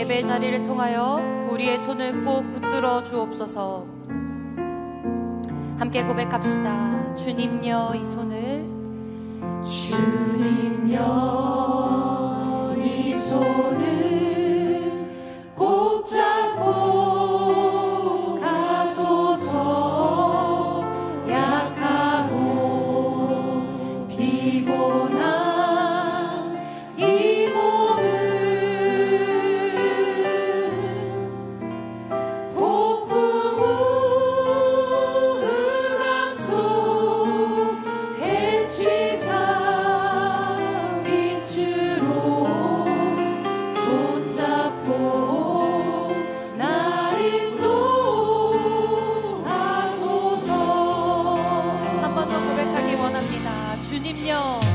예배 자리를 통하여 우리의 손을 꼭 붙들어 주옵소서. 함께 고백합시다. 주님여 이 손을 주님여 주님요.